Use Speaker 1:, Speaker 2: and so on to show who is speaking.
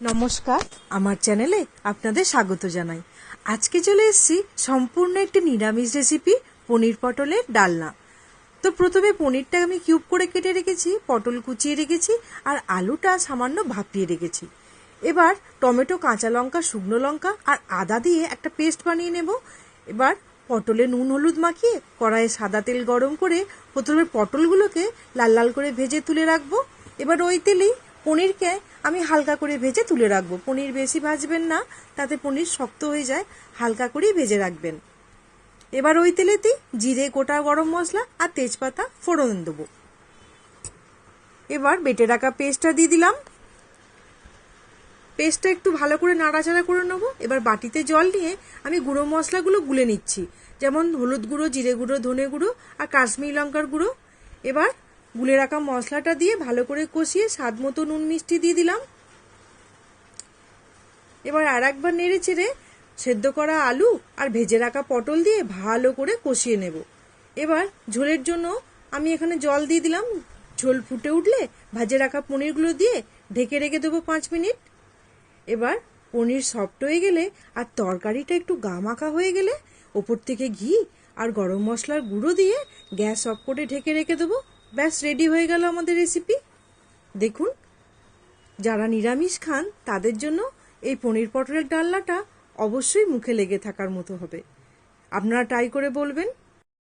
Speaker 1: নমস্কার, আমার চ্যানেলে আপনাদের স্বাগত জানাই। আজকে চলে এসেছি সম্পূর্ণ একটি নিরামিষ রেসিপি পনির পটলের ডালনা। তো প্রথমে পনিরটা আমি কিউব করে কেটে রেখেছি, পটল কুচিয়ে রেখেছি, আর আলুটা সামান্য ভাপিয়ে রেখেছি। এবার টমেটো, কাঁচা লঙ্কা, শুকনো লঙ্কা, আর আদা দিয়ে একটা পেস্ট বানিয়ে নেব। এবার পটলে নুন হলুদ মাখিয়ে কড়াইয়ে সাদা তেল গরম করে প্রথমে পটলগুলোকে লাল লাল করে ভেজে তুলে রাখব। এবার ওই তেলেই পনিরকে আমি হালকা করে ভেজে তুলে রাখব। পনির বেশি ভাজবেন না, তাতে পনির শক্ত হয়ে যায়, হালকা করেই ভেজে রাখবেন। এবার ওই তেলেতেই জিরে, গোটা গরম মশলা আর তেজপাতা ফোড়ন দেবো। এবার বেটে রাখা পেস্টটা দিয়ে দিলাম। পেস্টটা একটু ভালো করে নাড়াচাড়া করে নেব। এবার বাটিতে জল নিয়ে আমি গুঁড়ো মশলাগুলো গুলে নিচ্ছি। যেমন হলুদ গুঁড়ো, জিরে গুঁড়ো, ধনে গুঁড়ো আর কাশ্মীরি লঙ্কার গুঁড়ো। এবার গুলে রাখা মশলাটা দিয়ে ভালো করে কষিয়ে স্বাদ মতো নুন মিষ্টি দিয়ে দিলাম। এবার আর একবার নেড়ে চেড়ে সেদ্ধ করা আলু আর ভেজে রাখা পটল দিয়ে ভালো করে কষিয়ে নেব। এবার ঝোলের জন্য আমি এখানে জল দিয়ে দিলাম। ঝোল ফুটে উঠলে ভাজে রাখা পনিরগুলো দিয়ে ঢেকে রেখে দেবো পাঁচ মিনিট। এবার পনির সফট হয়ে গেলে আর তরকারিটা একটু গা মাখা হয়ে গেলে ওপর থেকে ঘি আর গরম মশলার গুঁড়ো দিয়ে গ্যাস অফ করে ঢেকে রেখে দেবো। ব্যাস রেডি হয়ে গেল আমাদের রেসিপি দেখুন, যারা নিরামিষ খান, তাদের জন্য এই পনির পটলের ডালনাটা অবশ্যই মুখে লেগে থাকার মতো হবে। আপনারা ট্রাই করে বলবেন।